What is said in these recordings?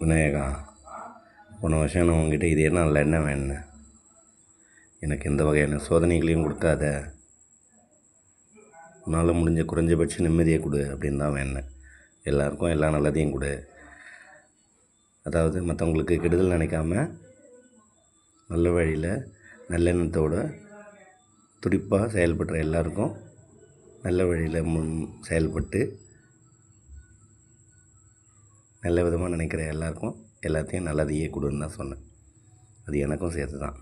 விநாயகா போன வருஷம் நான் உங்ககிட்ட இதே நாளில் என்ன வேணும் எனக்கு எந்த வகையான சோதனைகளையும் கொடுக்காத. உன்னால் முடிஞ்ச குறைஞ்சபட்ச நிம்மதியை கொடு அப்படின்னு தான் வேணும் எல்லாருக்கும் எல்லா நல்லதையும் கொடு. அதாவது மற்றவங்களுக்கு கெடுதல் நினைக்காம நல்ல வழியில் நல்லெண்ணத்தோட துடிப்பாக செயல்படுற எல்லாருக்கும் நல்ல வழியில் முன் செயல்பட்டு நல்ல விதமாக நினைக்கிற எல்லாருக்கும் எல்லாத்தையும் நல்லதையே கொடுன்னு தான் சொன்னேன். அது எனக்கும் சேர்த்து தான்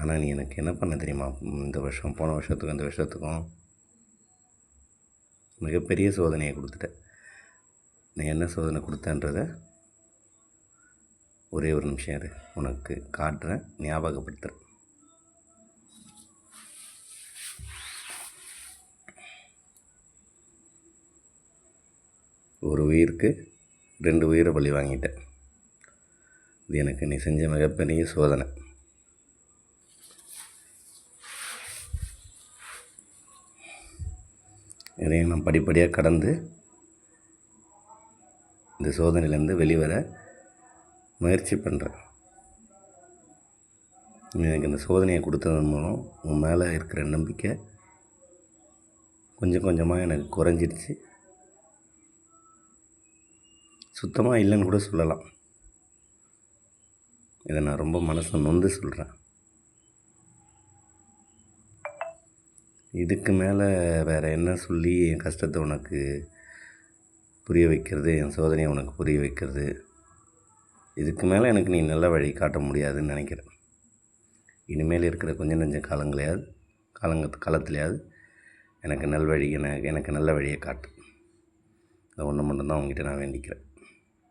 ஆனால் நீ எனக்கு என்ன பண்ண தெரியுமா? இந்த வருஷம் போன வருஷத்துக்கும் இந்த வருஷத்துக்கும் மிகப்பெரிய சோதனையை கொடுத்துட்ட நீ என்ன சோதனை கொடுத்தன்றத ஒரே ஒரு நிமிஷம் அது உனக்கு காட்டுறேன் ஞாபகப்படுத்துகிறேன் ஒரு உயிருக்கு ரெண்டு உயிரை பலி வாங்கிட்டேன். இது எனக்கு நீ செஞ்ச மிகப்பெரிய சோதனை. இதையும் நான் படிப்படியாக கடந்து இந்த சோதனையிலேருந்து வெளிவர முயற்சி பண்ணுறேன் எனக்கு இந்த சோதனையை கொடுத்ததன் மூலம் உன் மேலே இருக்கிற நம்பிக்கை கொஞ்சம் கொஞ்சமாக எனக்கு குறைஞ்சிடுச்சு. சுத்தமாக இல்லைன்னு கூட சொல்லலாம். இதை நான் ரொம்ப மனசு நொந்து சொல்கிறேன் இதுக்கு மேலே வேறு என்ன சொல்லி என் கஷ்டத்தை உனக்கு புரிய வைக்கிறது என் சோதனையை உனக்கு புரிய வைக்கிறது இதுக்கு மேலே எனக்கு நீ நல்ல வழி காட்ட முடியாதுன்னு நினைக்கிறேன். இனிமேல் இருக்கிற கொஞ்சம் நெஞ்ச காலங்களையாவது காலங்க காலத்துலையாவது எனக்கு நல்வழி எனக்கு எனக்கு நல்ல வழியை காட்டு. அதை ஒன்று மட்டும்தான் உங்ககிட்ட நான் வேண்டிக்கிறேன்.